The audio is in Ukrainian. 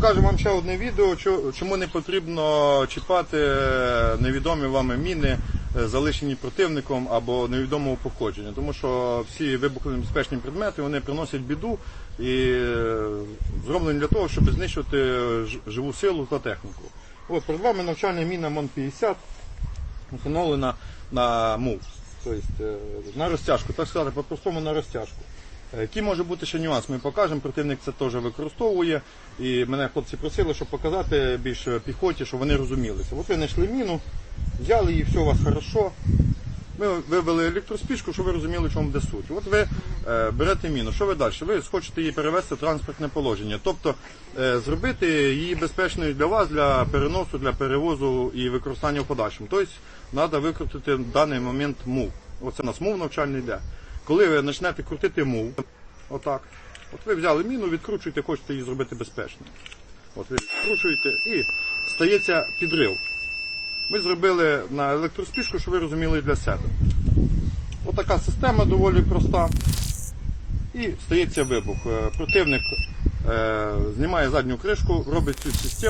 покажемо вам ще одне відео, чому не потрібно чіпати е, невідомі вами міни, е, залишені противником або невідомого походження. Тому що всі вибухонебезпечні предмети вони приносять біду і е, зроблені для того, щоб знищувати живу силу та техніку. От перед вами навчальна міна МОН-50 встановлена на мув, тобто на розтяжку, так сказати, по-простому на розтяжку. Е, Який може бути ще нюанс, ми покажемо, противник це теж використовує. І мене хлопці просили, щоб показати більш піхоті, щоб вони розумілися. От ви знайшли міну, взяли її, все у вас хорошо. Ми вивели електроспічку, щоб ви розуміли, чому буде суть. От ви е, берете міну, що ви далі? Ви хочете її перевести в транспортне положення, тобто е, зробити її безпечною для вас, для переносу, для перевозу і використання в подальшому. Тобто треба викрутити в даний момент мув. Оце у нас мув навчальний йде. Коли ви почнете крутити мув, отак, от ви взяли міну, відкручуєте, хочете її зробити безпечною. От ви відкручуєте і стається підрив. Ми зробили на електроспішку, щоб ви розуміли для себе. Отака система доволі проста. І стається вибух. Е, Противник е, знімає задню кришку, робить цю систему.